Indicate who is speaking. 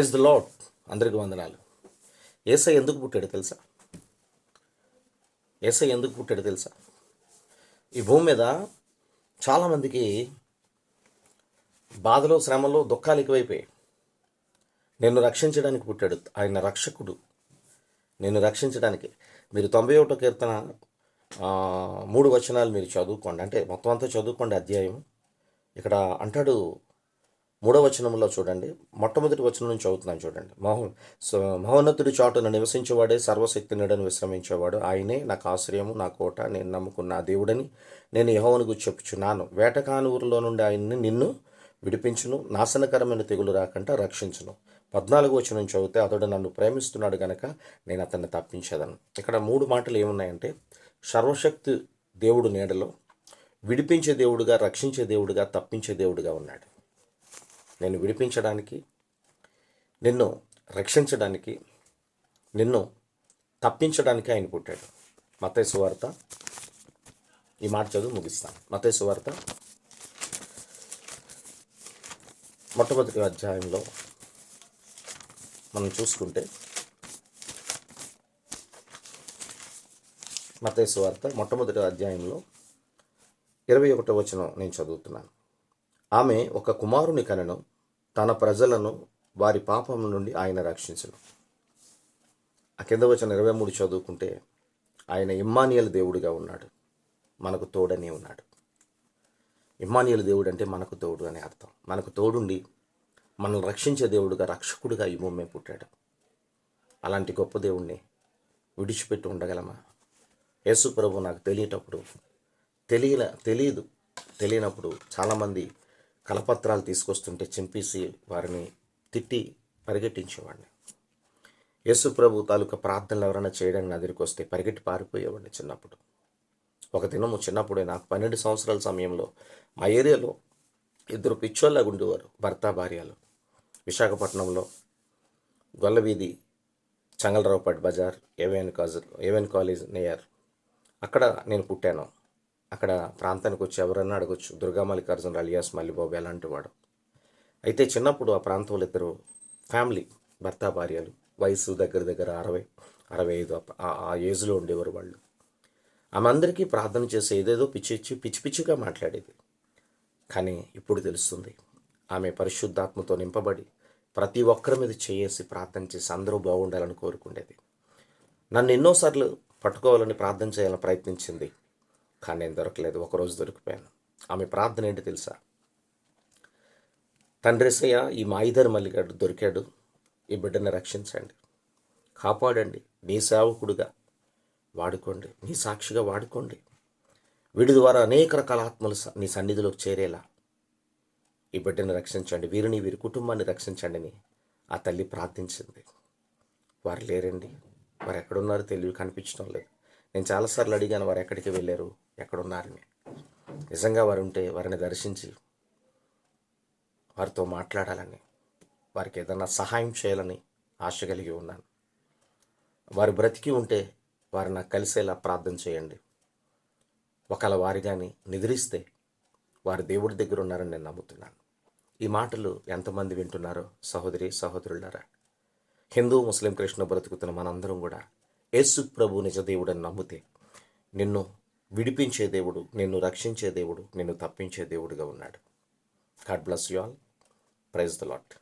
Speaker 1: Is the lord అందరికి వందనాలు. ఏసై ఎందుకు పుట్టాడు తెలుసా? ఏసై ఎందుకు పుట్టాడు తెలుసా? ఈ భూమి మీద చాలామందికి బాధలో శ్రమలో దుఃఖాలు ఎక్కువైపోయాయి. నిన్ను రక్షించడానికి పుట్టాడు ఆయన రక్షకుడు. నిన్ను రక్షించడానికి. మీరు తొంభై ఒకటో కీర్తన మూడు వచనాలు మీరు చదువుకోండి. అంటే మొత్తం అంతా చదువుకోండి అధ్యాయం. ఇక్కడ అంటాడు మూడో వచనంలో చూడండి. మొట్టమొదటి వచనం నుంచి చదువుతున్నాను చూడండి. మహో సో మహోన్నతుడి చాటున నివసించేవాడే సర్వశక్తి నీడను విశ్రమించేవాడు. ఆయనే నాకు ఆశ్రయము నా కోట నేను నమ్ముకున్న దేవుడని నేను యహోవనుకు చెప్పుచున్నాను. వేటకాని ఊరిలో నుండి ఆయన్ని నిన్ను విడిపించును. నాశనకరమైన తెగులు రాకుండా రక్షించును. పద్నాలుగు వచనం చదివితే అతడు నన్ను ప్రేమిస్తున్నాడు గనక నేను అతన్ని తప్పించేదను. ఇక్కడ మూడు మాటలు ఏమున్నాయంటే సర్వశక్తి దేవుడు నీడలో విడిపించే దేవుడుగా రక్షించే దేవుడుగా తప్పించే దేవుడుగా ఉన్నాడు. నేను విడిపించడానికి నిన్ను రక్షించడానికి నిన్ను తప్పించడానికి ఆయన పుట్టాడు. మతేసు వార్త ఈ మాట చదువు ముగిస్తాను మతేసు వార్త మొట్టమొదటి అధ్యాయంలో మనం చూసుకుంటే మతేసు వార్త మొట్టమొదటి అధ్యాయంలో ఇరవై ఒకటో వచనం నేను చదువుతున్నాను. ఆమె ఒక కుమారుని కనను తన ప్రజలను వారి పాపం నుండి ఆయన రక్షించను. ఆ కింద వచ్చిన ఇరవై మూడు చదువుకుంటే ఆయన ఇమ్మానియల్ దేవుడిగా ఉన్నాడు మనకు తోడనే ఉన్నాడు. ఇమ్మానియల్ దేవుడు అంటే మనకు తోడు అని అర్థం. మనకు తోడుండి మనల్ని రక్షించే దేవుడుగా రక్షకుడిగా ఈ భూమి పుట్టాడు. అలాంటి గొప్ప దేవుణ్ణి విడిచిపెట్టి ఉండగలమా? యేసు ప్రభు నాకు తెలియటప్పుడు తెలియల తెలియదు తెలియనప్పుడు చాలామంది కలపత్రాలు తీసుకొస్తుంటే చింపేసి వారిని తిట్టి పరిగెట్టించేవాడిని. యేసు ప్రభు తాలూకా ప్రార్థనలు ఎవరైనా చేయడానికి నా దగ్గరికి వస్తే పరిగెట్టి పారిపోయేవాడిని చిన్నప్పుడు. ఒక దినము చిన్నప్పుడే నాకు పన్నెండు సంవత్సరాల సమయంలో మా ఏరియాలో ఇద్దరు పిచ్చోళ్ళగా ఉండేవారు భర్త భార్యలు. విశాఖపట్నంలో గొల్లవీధి చంగలరావుపేట బజార్ ఏవెన్ కాజర్ ఏవెన్ కాలేజ్ నియర్. అక్కడ నేను పుట్టాను. అక్కడ ప్రాంతానికి వచ్చి ఎవరన్నా అడగొచ్చు. దుర్గా మల్లికార్జున అలియాస్ మల్లిబాబు ఎలాంటి వాడు. అయితే చిన్నప్పుడు ఆ ప్రాంతంలో ఇద్దరు ఫ్యామిలీ భర్త భార్యలు వయసు దగ్గర దగ్గర అరవై అరవై ఐదు ఆ- ఆ- ఏజ్లో ఉండేవారు వాళ్ళు. ఆమె అందరికీ ప్రార్థన చేసి ఏదేదో పిచ్చి పిచ్చి పిచ్చి పిచ్చిగా మాట్లాడేది. కానీ ఇప్పుడు తెలుస్తుంది ఆమె పరిశుద్ధాత్మతో నింపబడి ప్రతి ఒక్కరి మీద చేసి ప్రార్థన చేసి అందరూ బాగుండాలని కోరుకుండేది. నన్ను ఎన్నోసార్లు పట్టుకోవాలని ప్రార్థన చేయాలని ప్రయత్నించింది. కానీ నేను దొరకలేదు ఒకరోజు దొరికిపోయాను. ఆమె ప్రార్థన ఏంటి తెలుసా? తండ్రిసయ్య ఈ మాయిదారి మల్లిగాడు దొరికాడు ఈ బిడ్డని రక్షించండి. కాపాడండి నీ సేవకుడుగా వాడుకోండి నీ సాక్షిగా వాడుకోండి. వీడి ద్వారా అనేక రకాల ఆత్మలు స- నీ సన్నిధిలోకి చేరేలా. ఈ బిడ్డని రక్షించండి వీరిని వీరి కుటుంబాన్ని రక్షించండిని ఆ తల్లి ప్రార్థించింది. వారు లేరండి వారు ఎక్కడున్నారో తెలివి కనిపించడం లేదు. నేను చాలాసార్లు అడిగాను వారు ఎక్కడికి వెళ్ళారు? ఎక్కడున్నారని. నిజంగా వారు ఉంటే వారిని దర్శించి వారితో మాట్లాడాలని వారికి ఏదైనా సహాయం చేయాలని ఆశ కలిగి ఉన్నాను. వారు బ్రతికి ఉంటే వారు నాకు కలిసేలా ప్రార్థన చేయండి. ఒకవేళ వారి కానీ నిద్రిస్తే వారు దేవుడి దగ్గర ఉన్నారని నేను నమ్ముతున్నాను. ఈ మాటలు ఎంతమంది వింటున్నారో సహోదరి సహోదరులారా. హిందూ ముస్లిం కృష్ణ బ్రతుకుతున్న మనందరం కూడా యేసు ప్రభు నిజ దేవుడని నమ్మితే నిన్ను విడిపించే దేవుడు నిన్ను రక్షించే దేవుడు నిన్ను తప్పించే దేవుడుగా ఉన్నాడు. God bless you all praise the lord